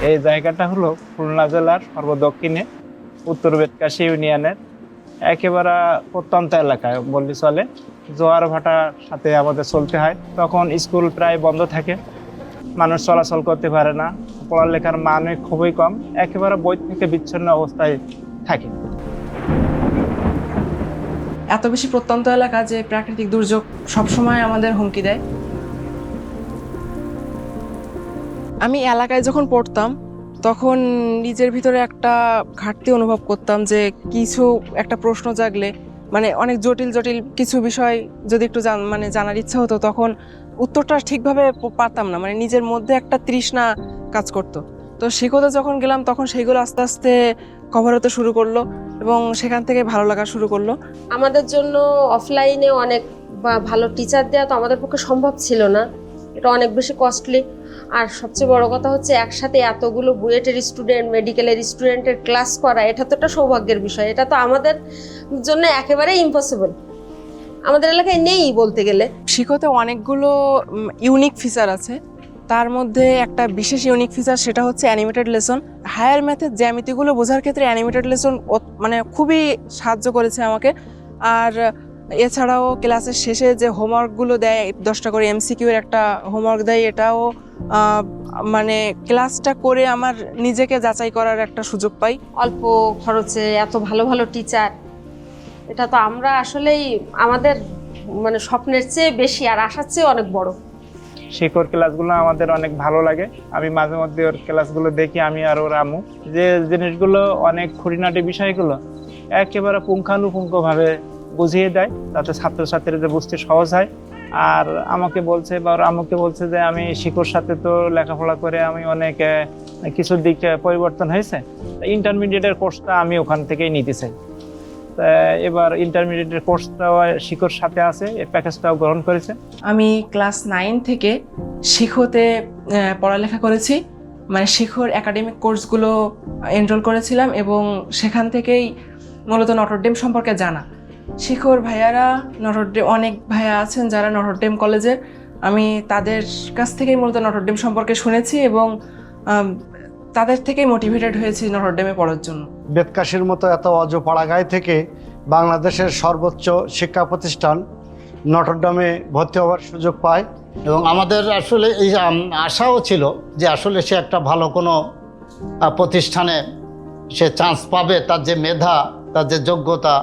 এই জায়গাটা হলো খুলনা জেলার সর্বদক্ষিণে, উত্তর বেতকাশি ইউনিয়নের একেবারে প্রত্যন্ত এলাকায় বললে চলে। জোয়ার ভাটার সাথে আমাদের চলতে হয়। তখন স্কুল প্রায় বন্ধ থাকে। মানুষ চলাচল করতে পারে না। পড়ালেখার মান খুবই কম। একেবারে বই থেকে বিচ্ছিন্ন অবস্থায় থাকে। এত বেশি প্রত্যন্ত এলাকা যে প্রাকৃতিক দুর্যোগ সবসময় আমাদের হুমকি দেয়। আমি এলাকায় যখন পড়তাম, তখন নিজের ভিতরে একটা ঘাটতি অনুভব করতাম যে কিছু একটা প্রশ্ন জাগলে মানে অনেক জটিল জটিল কিছু বিষয় যদি একটু মানে জানার ইচ্ছা হতো, তখন উত্তরটা ঠিকভাবে পারতাম না। মানে নিজের মধ্যে একটা তৃষ্ণা কাজ করতো। তো শিখতে যখন গেলাম, তখন সেইগুলো আস্তে আস্তে কভার হতে শুরু করল এবং সেখান থেকে ভালো লাগা শুরু করল। আমাদের জন্য অফলাইনে অনেক ভালো টিচার দেওয়া তো আমাদের পক্ষে সম্ভব ছিল না। এটা অনেক বেশি কস্টলি আর সবচেয়ে বড় কথা হচ্ছে একসাথে এতগুলো বুয়েটের স্টুডেন্ট মেডিকেলের স্টুডেন্টের ক্লাস করা, এটা তো একটা সৌভাগ্যের বিষয়। এটা তো আমাদের জন্য একেবারে ইম্পসিবল আমাদের এলাকায় নেই বলতে গেলে। শিখোতে অনেকগুলো ইউনিক ফিচার আছে। তার মধ্যে একটা বিশেষ ইউনিক ফিচার সেটা হচ্ছে অ্যানিমেটেড লেসন হায়ার ম্যাথের জ্যামিতিগুলো বোঝার ক্ষেত্রে অ্যানিমেটেড লেসন মানে খুবই সাহায্য করেছে আমাকে। আর এছাড়াও ক্লাসের শেষে যে হোমওয়ার্কগুলো দেয়, দশটা করে এমসিকিউর একটা হোমওয়ার্ক দেয়, এটাও মানে ক্লাসটা করে আমার নিজেকে যাচাই করার একটা সুযোগ পাই। অল্প খরচে এত ভালো ভালো টিচার এটা তো আমরা আসলেই আমাদের মানে স্বপ্নের চেয়ে বেশি আর আশার চেয়ে অনেক বড়। শিকড় ক্লাসগুলো আমাদের অনেক ভালো লাগে। আমি মাঝে মধ্যে ওর ক্লাসগুলো দেখি আমি আর ওর আমু যে জিনিসগুলো অনেক খুঁটিনাটি বিষয়গুলো একেবারে পুঙ্খানুপুঙ্খভাবে বুঝিয়ে দেয় তাতে ছাত্রছাত্রীদের বুঝতে সহজ হয়। আর আমাকে বলছে বা আমাকে বলছে যে আমি শিকড় সাথে তো লেখাপড়া করে আমি অনেক আহ, কিছু দিক পরিবর্তন হয়েছে। ইন্টারমিডিয়েটের কোর্সটা আমি ওখান থেকেই নিতে চাই এবার ইন্টারমিডিয়েটের কোর্সটাও শিকড় সাথে আছে এই প্যাকেজটাও গ্রহণ করেছে। আমি ক্লাস নাইন থেকে শিখোতে পড়ালেখা করেছি। মানে শিখর একাডেমিক কোর্সগুলো এনরোল করেছিলাম এবং সেখান থেকেই মূলত নটরডেম সম্পর্কে জানা। শিখোর ভাইয়ারা নটরডেম অনেক ভাইয়া আছেন যারা নটরডেম কলেজের আমি তাদের কাছ থেকেই মূলত নটরডেম সম্পর্কে শুনেছি এবং তাদের থেকেই মোটিভেটেড হয়েছি নটরডেমে পড়ার জন্য। বেতকাশির মতো এত অজপাড়াগায় থেকে বাংলাদেশের সর্বোচ্চ শিক্ষা প্রতিষ্ঠান নটরডামে ভর্তি হওয়ার সুযোগ পায় এবং আমাদের আসলে এই আশাও ছিল যে আসলে সে একটা ভালো কোনো প্রতিষ্ঠানে সে চান্স পাবে, তার যে মেধা তার যে যোগ্যতা।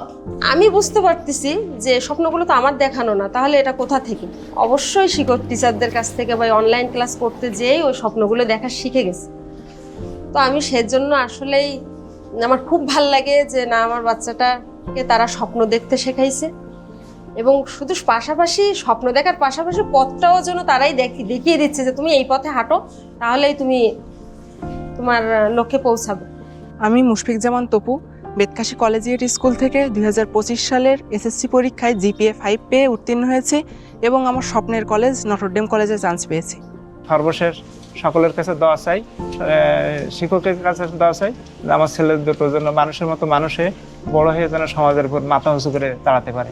আমি বুঝতে পারতেছি যে স্বপ্নগুলো তো আমার দেখানো না তাহলে এটা কোথা থেকে? অবশ্যই শিক্ষক টিচারদের কাছ থেকে বা অনলাইন ক্লাস করতে যেয়েই ওই স্বপ্নগুলো দেখা শিখে গেছে। তো আমি সেজন্য আসলেই আমার খুব ভালো লাগে যে না আমার বাচ্চাটাকে তারা স্বপ্ন দেখতে শেখাইছে। এবং শুধু পাশাপাশি স্বপ্ন দেখার পাশাপাশি পথটাও যেন তারাই দেখি দেখিয়ে দিচ্ছে যে তুমি এই পথে হাঁটো তাহলেই তুমি তোমার লক্ষ্যে পৌঁছাবে। আমি মুশফিক জামান তপু বেতকাশি কলেজিয়েট স্কুল থেকে দু হাজার পঁচিশ সালের এসএসসি পরীক্ষায় জিপিএ ফাইভ পেয়ে উত্তীর্ণ হয়েছে এবং আমার স্বপ্নের কলেজ নটরডেম কলেজে চান্স পেয়েছি। সর্বশেষ সকলের কাছে দোয়া চাই শিক্ষকের কাছে দোয়া চাই আমার ছেলে দুটো যেন মানুষের মতো মানুষে বড় হয়ে যেন সমাজের উপর মাথা উঁচু করে দাঁড়াতে পারে।